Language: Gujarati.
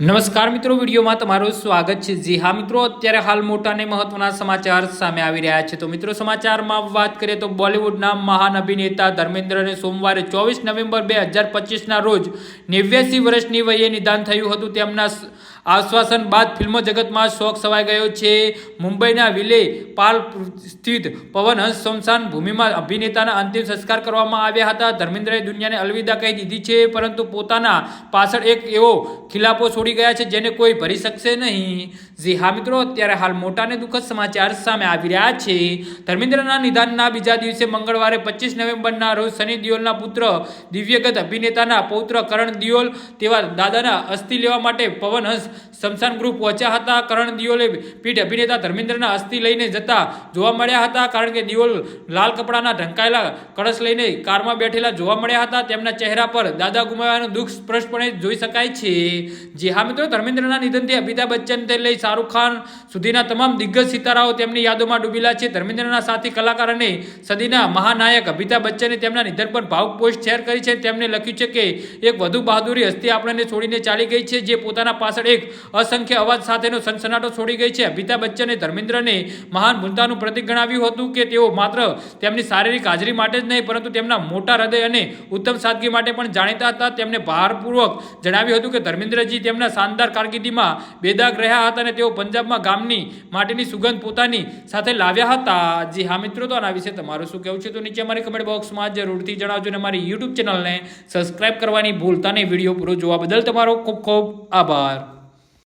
નમસ્કાર મિત્રો, વિડીયોમાં તમારું સ્વાગત છે. જી હા મિત્રો, અત્યારે હાલ મોટા અને મહત્વના સમાચાર સામે આવી રહ્યા છે. તો મિત્રો, સમાચારમાં વાત કરીએ તો બોલિવૂડના મહાન અભિનેતા ધર્મેન્દ્રને સોમવારે ચોવીસ નવેમ્બર બે હજાર પચીસના રોજ નેવ્યાસી વર્ષની વયે નિદાન થયું હતું. તેમના આશ્વાસન બાદ ફિલ્મ જગતમાં શોખ સવાઈ ગયો છે. મુંબઈના વિલે પાલ સ્થિત પવનહંસ સ્મશાન ભૂમિમાં અભિનેતાના અંતિમ સંસ્કાર કરવામાં આવ્યા હતા. ધર્મેન્દ્રએ દુનિયાને અલવિદા કહી દીધી છે, પરંતુ પોતાના પાછળ એક એવો ખિલાફો છોડી ગયા છે જેને કોઈ ભરી શકશે નહીં. જી હા મિત્રો, અત્યારે હાલ મોટા અને દુઃખદ સમાચાર સામે આવી રહ્યા છે. ધર્મેન્દ્રના નિધાનના બીજા દિવસે મંગળવારે પચીસ નવેમ્બરના રોજ સની દિયોલના પુત્ર, દિવ્યગત અભિનેતાના પૌત્ર કરણ દિયોલ તેવા દાદાના અસ્થિ લેવા માટે પવનહંસ સ્મશાન ગૃહ પહોંચ્યા હતા. કરણ દિયોલે પીઠ અભિનેતા ધર્મેન્દ્રના અસ્થિ લઈને જતા જોવા મળ્યા હતા. કારણ કે દિયોલ લાલ કપડાના ઢંકાયેલા કળશ લઈને કારમાં બેઠેલા જોવા મળ્યા હતા. તેમના ચહેરા પર દાદા ગુમાવવાનું દુઃખ સ્પષ્ટપણે જોઈ શકાય છે. જે હા મિત્રો, ધર્મેન્દ્રના નિધનથી અમિતાભ બચ્ચનથી લઈ શાહરૂખ ખાન સુધીના તમામ દિગ્ગજ સિતારાઓ તેમની યાદોમાં ડૂબેલા છે. ધર્મેન્દ્રના સાથી કલાકાર અને સદીના મહાનાયક અમિતાભ બચ્ચને તેમના નિધન પર ભાવુક પોસ્ટ શેર કરી છે. તેમણે લખ્યું છે કે, એક વધુ બહાદુરી હસ્તી આપણને છોડીને ચાલી ગઈ છે, જે પોતાના પાછળ એક અસંખ્ય અવાજ સાથેનો સનસનાટો છોડી ગઈ છે. અમિતાભ બચ્ચને ધર્મેન્દ્રને મહાન મુદ્દાનું પ્રતિક ગણાવ્યું હતું કે તેઓ માત્ર તેમની શારીરિક હાજરી માટે જ નહીં, પરંતુ તેમના મોટા હૃદય અને ઉત્તમ સાદગી માટે પણ જાણીતા હતા. તેમણે ભારપૂર્વક જણાવ્યું હતું કે ધર્મેન્દ્રજી તેમના શાનદાર કારકિર્દીમાં બેદાગ રહ્યા હતા અને તેઓ પંજાબમાં ગામની માટીની સુગંધ પોતાની સાથે લાવ્યા હતા. જી હા મિત્રો, તો આના વિશે તમારું શું કહેવું છે? તો નીચે અમારી કમેન્ટ બોક્સમાં જરૂરથી જણાવજો અને અમારી યુટ્યુબ ચેનલને સબસ્ક્રાઇબ કરવાની ભૂલતા નહીં. વીડિયો પૂરો જોવા બદલ તમારો ખૂબ ખૂબ આભાર.